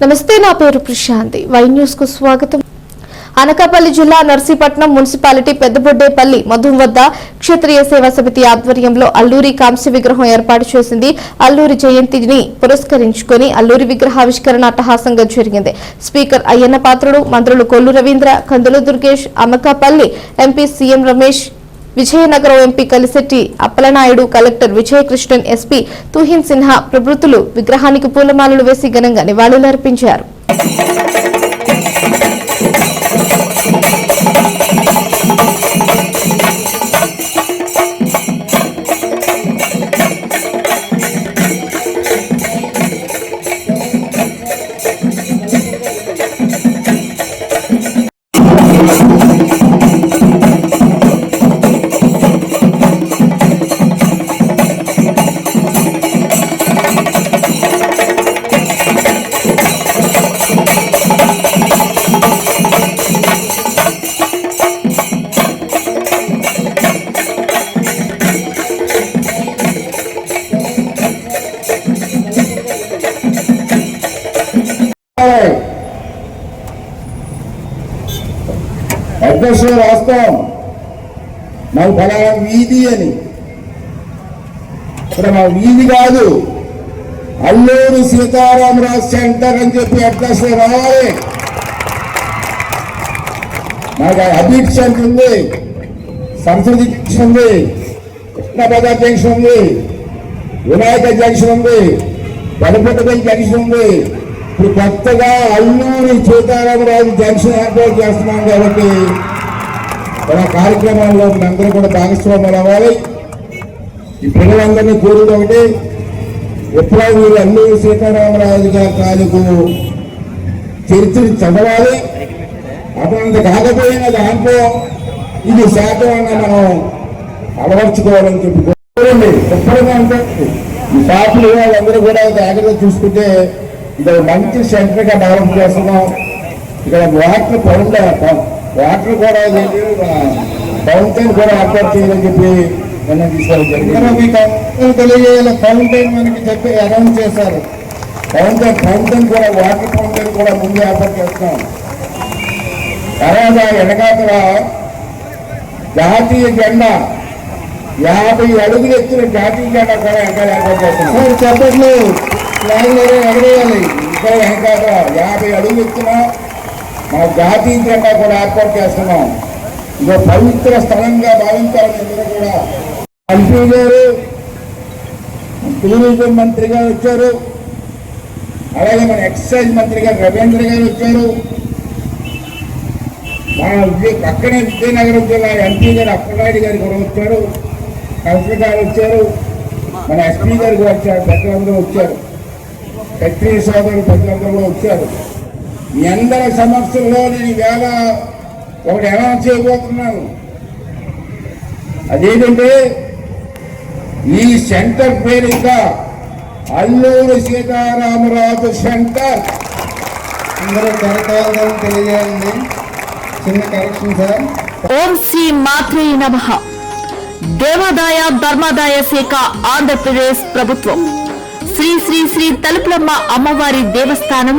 నమస్తే నా పేరు ప్రశాంతి. వై న్యూస్కు స్వాగతం. అనకాపల్లి జిల్లా నర్సీపట్నం మున్సిపాలిటీ పెద్దబొడ్డేపల్లి మధుం వద్ద క్షత్రియ సేవా సమితి ఆధ్వర్యంలో అల్లూరి కాంస్య విగ్రహం ఏర్పాటు చేసింది. అల్లూరి జయంతిని పురస్కరించుకొని అల్లూరి విగ్రహావిష్కరణ అట్టహాసంగా జరిగింది. స్పీకర్ అయ్యన్న పాత్రుడు మంత్రులు Kollu Ravindra Kandula Durgesh Anakapalli MP CM Ramesh Vizianagaram MP Kalisetti Appalanaidu collector Vijayakrishnan SP Tuhin Sinha ప్రభుత్తులు విగ్రహానికి పూలమాలలు వేసి ఘనంగా నివాళులర్పించారు. అడ్రస్లో రాస్తాం. మాకు ఫలానా వీధి అని. ఇక్కడ మా వీధి కాదు. అల్లూరు సీతారామరాజు సెంటర్ అని చెప్పి అడ్రస్లో రావాలి. మాకు అబీట్ సెంటర్ ఉంది. సంస్కృతి జంక్షన్ ఉంది. కృష్ణపద జంక్షన్ ఉంది. వినాయక జంక్షన్ ఉంది. గణపతి జంక్షన్ ఉంది. ఇప్పుడు కొత్తగా అల్లూరి సీతారామరాజు జంక్షన్ ఏర్పాటు చేస్తున్నాం కాబట్టి మన కార్యక్రమాల్లో అందరూ కూడా భాగస్వాములు అవ్వాలి. ఈ ప్రజలందరినీ కోరుడు ఒకటి ఎప్పుడో మీరు అన్ని సీతారామరాజు గారి తాలూకు చరిత్రని చదవాలి. అటువంటి కాకపోయినా దాంట్లో ఇది శాతం అన్న మనం అలవర్చుకోవాలని చెప్పి చూడండి శుభ్రంగా ఉంటుంది ఈ షాపులు వాళ్ళందరూ కూడా జాగ్రత్త చూసుకుంటే ఇది మంచి సెంటర్గా డెవలప్ చేస్తున్నాం. ఇక్కడ వాటర్ పౌండ్ వాటర్ కూడా ఫౌంటైన్ కూడా ఏర్పాటు చేయాలని చెప్పి నిర్ణయం తీసుకోవడం జరిగింది. మీకు అందరూ తెలియజేయాలి ఫౌంటైన్ మనకి చెప్పి అనౌన్స్ చేశారు. ఫౌంటైన్ ఫౌంటైన్ కూడా వాటర్ ఫౌంటైన్ కూడా ముందు ఏర్పాటు చేస్తున్నాం. తర్వాత వెనకాతల జాతీయ జెండా యాభై అడుగులు ఎత్తున జాతీయ జెండా కూడా వెనకాల ఏర్పాటు చేస్తున్నాం. చెప్పట్లు. ఫ్లాగ్ ఎగరేయాలి? ఇంకా వెనకాల యాభై అడుగులు ఎత్తున మన జాతీయ జెండా కూడా ఏర్పాటు చేస్తున్నాం. ఇదో పవిత్ర స్థలంగా భావించాలని అందరూ కూడా ఎంపీ గారు టూరిజం మంత్రి గారు వచ్చారు. అలాగే మన ఎక్సైజ్ మంత్రి గారు రవీంద్ర గారు వచ్చారు. మన విజయ- పక్కనే విజయనగరం జిల్లా ఎంపీ గారు అప్పలనాయుడు గారు కూడా వచ్చారు. కలెక్టర్ గారు వచ్చారు. మన ఎస్పీ గారు కూడా వచ్చారు పెద్దలందరూ వచ్చారు. క్షత్రియ సోదరులు పెద్దలందరూ కూడా వచ్చారు. మీ అందరి సమస్యల్లో నేను వేళ ఒకటి అనౌన్స్ చేయబోతున్నాను. అదేంటంటే ఈ సెంటర్ పేరు ఇంకా అల్లూరు సీతారామరాజు సెంటర్. అందరూ కరెక్ట్ తెలియజేయండి. చిన్న కరెక్షన్ సార్. ఓం శ్రీ మాత్రే నమ. దేవాదాయ ధర్మాదాయ శాఖ ఆంధ్రప్రదేశ్ ప్రభుత్వం. శ్రీ శ్రీ శ్రీ తలుపులమ్మ అమ్మవారి దేవస్థానం